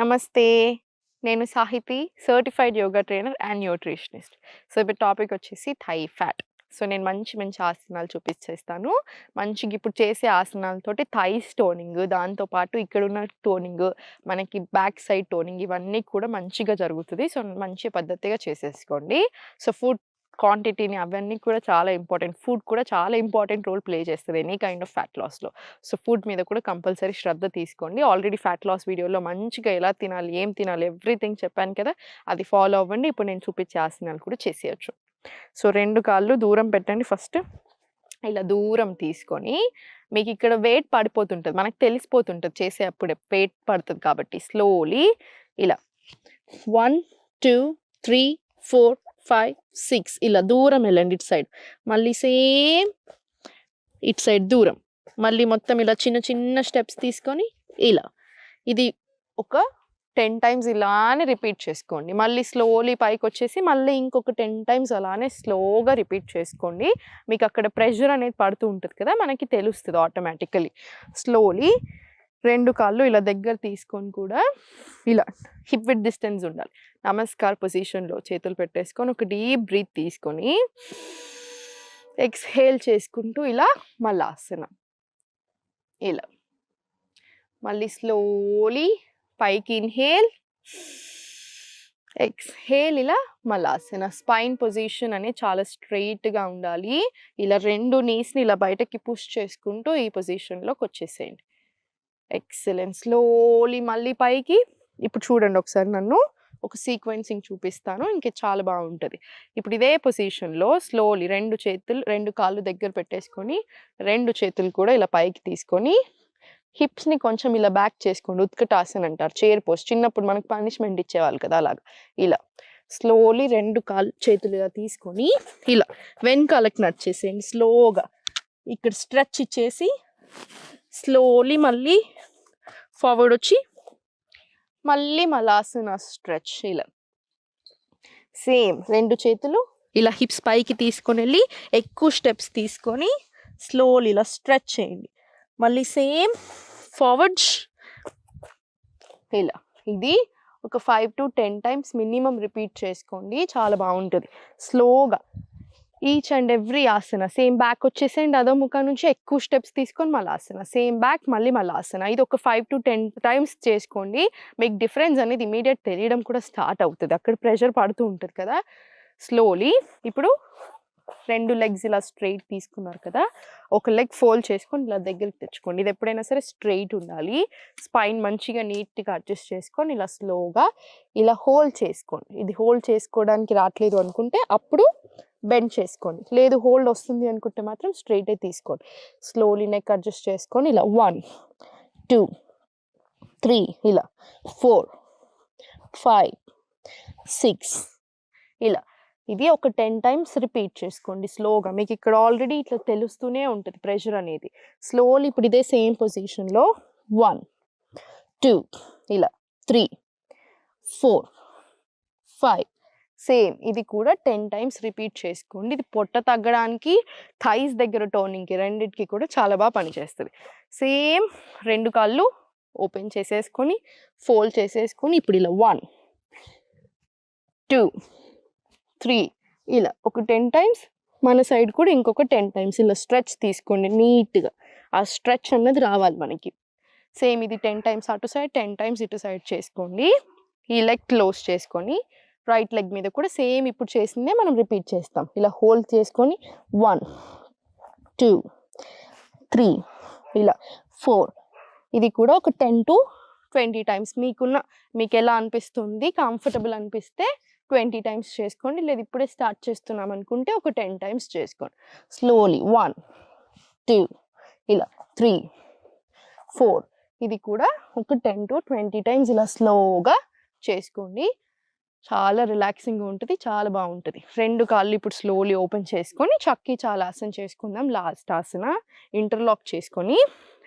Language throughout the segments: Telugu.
నమస్తే. నేను Sahithi certified yoga trainer and nutritionist so ఇప్పుడు టాపిక్ వచ్చేసి థై ఫ్యాట్ సో నేను మంచి మంచి ఆసనాలు చూపించేస్తాను. మంచిగా ఇప్పుడు చేసే ఆసనాలతోటి థై టోనింగ్ దాంతోపాటు ఇక్కడ ఉన్న టోనింగ్ మనకి బ్యాక్ సైడ్ టోనింగ్ ఇవన్నీ కూడా మంచిగా జరుగుతుంది. సో మంచి పద్ధతిగా చేసేసుకోండి. సో ఫుడ్ క్వాంటిటీని అవన్నీ కూడా చాలా ఇంపార్టెంట్ ఫుడ్ కూడా చాలా ఇంపార్టెంట్ రోల్ ప్లే చేస్తుంది ఎనీ కైండ్ ఆఫ్ ఫ్యాట్ లాస్లో సో ఫుడ్ మీద కూడా కంపల్సరీ శ్రద్ధ తీసుకోండి. ఆల్రెడీ ఫ్యాట్ లాస్ వీడియోలో మంచిగా ఎలా తినాలి ఏం తినాలి ఎవ్రీథింగ్ చెప్పాను కదా అది ఫాలో అవ్వండి. ఇప్పుడు నేను చూపించే ఆసనాలు కూడా చేసేయచ్చు. సో రెండు కాళ్ళు దూరం పెట్టండి ఫస్ట్ ఇలా దూరం తీసుకొని మీకు ఇక్కడ వెయిట్ పడిపోతుంటుంది. మనకు తెలిసిపోతుంటుంది. చేసే అప్పుడే వెయిట్ పడుతుంది కాబట్టి స్లోలీ ఇలా. One two three four five six ఇలా దూరం వెళ్ళండి ఇటు సైడ్ మళ్ళీ సేమ్ ఇటు సైడ్ దూరం. మళ్ళీ మొత్తం ఇలా చిన్న చిన్న స్టెప్స్ తీసుకొని ఇలా. ఇది ఒక టెన్ టైమ్స్ ఇలానే రిపీట్ చేసుకోండి. మళ్ళీ స్లోలీ పైకి వచ్చేసి మళ్ళీ ఇంకొక టెన్ టైమ్స్ అలానే స్లోగా రిపీట్ చేసుకోండి. మీకు అక్కడ ప్రెషర్ అనేది పడుతూ ఉంటుంది కదా మనకి తెలుస్తుంది ఆటోమేటికలీ స్లోలీ రెండు కాళ్ళు ఇలా దగ్గర తీసుకొని కూడా ఇలా హిప్ విత్ డిస్టెన్స్ ఉండాలి. నమస్కార్ పొజిషన్లో చేతులు పెట్టేసుకొని ఒక డీప్ బ్రీత్ తీసుకొని ఎక్స్హేల్ చేసుకుంటూ ఇలా మళ్ళీ ఆసనం ఇలా మళ్ళీ స్లోలీ పైకి ఇన్హేల్ ఎక్స్హేల్ ఇలా మలాసన స్పైన్ పొజిషన్ అనేది చాలా స్ట్రైట్గా ఉండాలి. ఇలా రెండు నీస్ని ఇలా బయటకి పుష్ చేసుకుంటూ ఈ పొజిషన్లోకి వచ్చేసేయండి. ఎక్సలెంట్ స్లోలీ మళ్ళీ పైకి. ఇప్పుడు చూడండి ఒకసారి నన్ను. ఒక సీక్వెన్సింగ్ చూపిస్తాను. ఇంకే చాలా బాగుంటుంది. ఇప్పుడు ఇదే పొజిషన్లో స్లోలీ రెండు చేతులు రెండు కాళ్ళు దగ్గర పెట్టేసుకొని రెండు చేతులు కూడా ఇలా పైకి తీసుకొని హిప్స్ని కొంచెం ఇలా బ్యాక్ చేసుకోండి. ఉత్కటాసన్ అంటారు. చైర్ పోస్ట్ చిన్నప్పుడు మనకు పనిష్మెంట్ ఇచ్చేవాళ్ళు కదా అలాగా. ఇలా. స్లోలీ రెండు కాళ్ళు చేతులుగా తీసుకొని ఇలా. వెనకాలకి నడిచేసేయండి. స్లోగా ఇక్కడ స్ట్రెచ్ ఇచ్చేసి స్లోలీ మళ్ళీ ఫార్వర్డ్ వచ్చి మళ్ళీ మలాసన స్ట్రెచ్ ఇలా. సేమ్ రెండు చేతులు ఇలా హిప్స్ పైకి తీసుకొని వెళ్ళి ఎక్కువ స్టెప్స్ తీసుకొని స్లోలీ ఇలా స్ట్రెచ్ చేయండి. మళ్ళీ సేమ్ ఫార్వర్డ్ ఇలా. ఇది ఒక five to ten times minimum repeat చేసుకోండి. చాలా బాగుంటుంది. స్లోగా each and every asana same back వచ్చేసేయండి అదో ముఖం నుంచి ఎక్కువ స్టెప్స్ తీసుకొని మళ్ళీ ఆసన. సేమ్ బ్యాక్ మళ్ళీ మళ్ళీ ఆసన. ఇది ఒక ఫైవ్ టు టెన్ టైమ్స్ చేసుకోండి. మీకు డిఫరెన్స్ అనేది ఇమీడియట్ తెలియడం కూడా స్టార్ట్ అవుతుంది. అక్కడ ప్రెషర్ పడుతూ ఉంటుంది కదా. స్లోలీ ఇప్పుడు రెండు లెగ్స్ ఇలా స్ట్రైట్ తీసుకున్నారు కదా. ఒక లెగ్ ఫోల్డ్ చేసుకొని ఇలా దగ్గరికి తెచ్చుకోండి. ఇది ఎప్పుడైనా సరే స్ట్రైట్ ఉండాలి. స్పైన్ మంచిగా నీట్గా అడ్జస్ట్ చేసుకొని ఇలా స్లోగా ఇలా హోల్డ్ చేసుకోండి. ఇది హోల్డ్ చేసుకోవడానికి రావట్లేదు అనుకుంటే అప్పుడు బెండ్ చేసుకోండి. లేదు హోల్డ్ వస్తుంది అనుకుంటే మాత్రం స్ట్రైటే తీసుకోండి. స్లోలీ నెక్ అడ్జస్ట్ చేసుకొని ఇలా వన్ టూ త్రీ ఇలా ఫోర్ ఫైవ్ సిక్స్ ఇలా. ఇది ఒక టెన్ టైమ్స్ రిపీట్ చేసుకోండి స్లోగా. మీకు ఇక్కడ ఆల్రెడీ ఇట్లా తెలుస్తూనే ఉంటుంది ప్రెషర్ అనేది. స్లోలీ ఇప్పుడు ఇదే సేమ్ పొజిషన్లో వన్ టూ ఇలా త్రీ ఫోర్ ఫైవ్ సేమ్. ఇది కూడా టెన్ టైమ్స్ రిపీట్ చేసుకోండి. ఇది పొట్ట తగ్గడానికి థైస్ దగ్గర టోనింగ్కి రెండింటికి కూడా చాలా బాగా పనిచేస్తుంది. సేమ్ రెండు కాళ్ళు ఓపెన్ చేసేసుకొని ఫోల్డ్ చేసేసుకొని ఇప్పుడు ఇలా వన్ టూ త్రీ ఇలా ఒక టెన్ టైమ్స్ మన సైడ్ కూడా ఇంకొక టెన్ టైమ్స్ ఇలా స్ట్రెచ్ తీసుకోండి నీట్గా. ఆ స్ట్రెచ్ అన్నది రావాలి మనకి. సేమ్ ఇది టెన్ టైమ్స్ అటు సైడ్ టెన్ టైమ్స్ ఇటు సైడ్ చేసుకోండి. ఈ లెగ్ క్లోజ్ చేసుకొని రైట్ లెగ్ మీద కూడా సేమ్ ఇప్పుడు చేసిందే మనం రిపీట్ చేస్తాం. ఇలా హోల్డ్ చేసుకొని వన్ టూ త్రీ ఇలా ఫోర్ ఇది కూడా ఒక టెన్ టు ట్వంటీ టైమ్స్ మీకున్న మీకు ఎలా అనిపిస్తుంది? కంఫర్టబుల్ అనిపిస్తే ట్వంటీ టైమ్స్ చేసుకోండి. లేదు ఇప్పుడే స్టార్ట్ చేస్తున్నాం అనుకుంటే ఒక టెన్ టైమ్స్ చేసుకోండి. స్లోలీ వన్ టూ ఇలా త్రీ ఫోర్ ఇది కూడా ఒక టెన్ టు ట్వంటీ టైమ్స్ ఇలా స్లోగా చేసుకోండి. చాలా రిలాక్సింగ్ ఉంటుంది చాలా బాగుంటుంది. రెండు కాళ్ళు ఇప్పుడు స్లోలీ ఓపెన్ చేసుకొని చక్కి చాలా ఆసన చేసుకుందాం లాస్ట్ ఆసన. ఇంటర్లాక్ చేసుకొని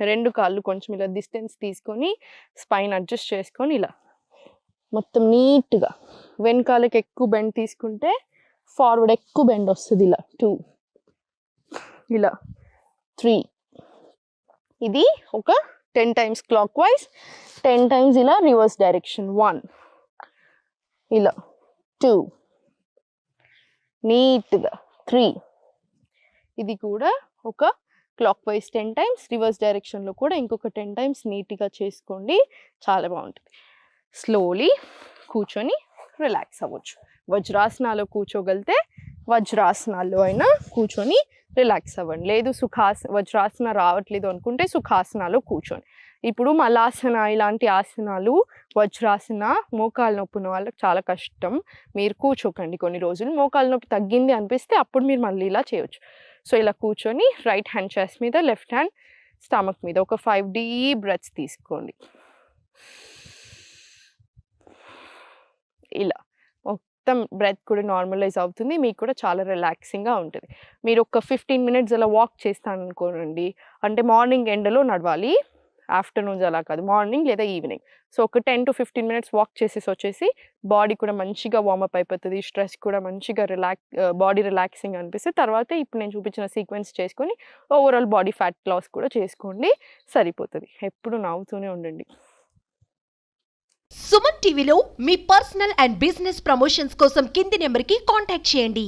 రెండు కాళ్ళు కొంచెం ఇలా డిస్టెన్స్ తీసుకొని స్పైన్ అడ్జస్ట్ చేసుకొని ఇలా. మొత్తం నీట్గా. వెనకాలకి ఎక్కువ బెండ్ తీసుకుంటే ఫార్వర్డ్ ఎక్కువ బెండ్ వస్తుంది ఇలా. టూ ఇలా. త్రీ ఇది ఒక ten times clockwise ten times ఇలా రివర్స్ డైరెక్షన్ వన్ ఇలా టూ. నీట్గా. త్రీ. ఇది కూడా ఒక clockwise ten times reverse డైరెక్షన్లో కూడా ఇంకొక టెన్ టైమ్స్ నీట్గా చేసుకోండి. చాలా బాగుంటుంది. స్లోలీ కూర్చొని రిలాక్స్ అవ్వచ్చు. వజ్రాసనాలో కూర్చోగలితే వజ్రాసనాల్లో అయినా కూర్చొని రిలాక్స్ అవ్వండి. లేదు సుఖాస వజ్రాసన రావట్లేదు అనుకుంటే సుఖాసనాలో కూర్చొని. ఇప్పుడు మలాసన ఇలాంటి ఆసనాలు వజ్రాసన మోకాలు నొప్పి ఉన్న వాళ్ళకి చాలా కష్టం. మీరు కూర్చోకండి కొన్ని రోజులు. మోకాలు నొప్పి తగ్గింది అనిపిస్తే అప్పుడు మీరు మళ్ళీ ఇలా చేయొచ్చు. సో ఇలా కూర్చొని రైట్ హ్యాండ్ చెస్ట్ మీద లెఫ్ట్ హ్యాండ్ స్టమక్ మీద ఒక ఫైవ్ డీప్ బ్రెత్స్ తీసుకోండి. ఇలా. మొత్తం బ్రెత్ కూడా నార్మలైజ్ అవుతుంది. మీకు కూడా చాలా రిలాక్సింగ్గా ఉంటుంది. మీరు ఒక ఫిఫ్టీన్ మినిట్స్ అలా వాక్ చేస్తాను అనుకోనండి అంటే మార్నింగ్ ఎండలో నడవాలి. ఆఫ్టర్నూన్స్ అలా కాదు. మార్నింగ్ లేదా ఈవినింగ్. సో ఒక ten to fifteen minutes walk చేసేసి వచ్చేసి బాడీ కూడా మంచిగా వార్మప్ అయిపోతుంది స్ట్రెస్ కూడా మంచిగా రిలాక్ బాడీ రిలాక్సింగ్ అనిపిస్తుంది. తర్వాత ఇప్పుడు నేను చూపించిన సీక్వెన్స్ చేసుకొని ఓవరాల్ బాడీ ఫ్యాట్ లాస్ కూడా చేసుకోండి సరిపోతుంది. ఎప్పుడు నవ్వుతూనే ఉండండి. సుమన్ టీవీలో మీ పర్సనల్ అండ్ బిజినెస్ ప్రమోషన్స్ కోసం కింది నెంబర్కి కాంటాక్ట్ చేయండి.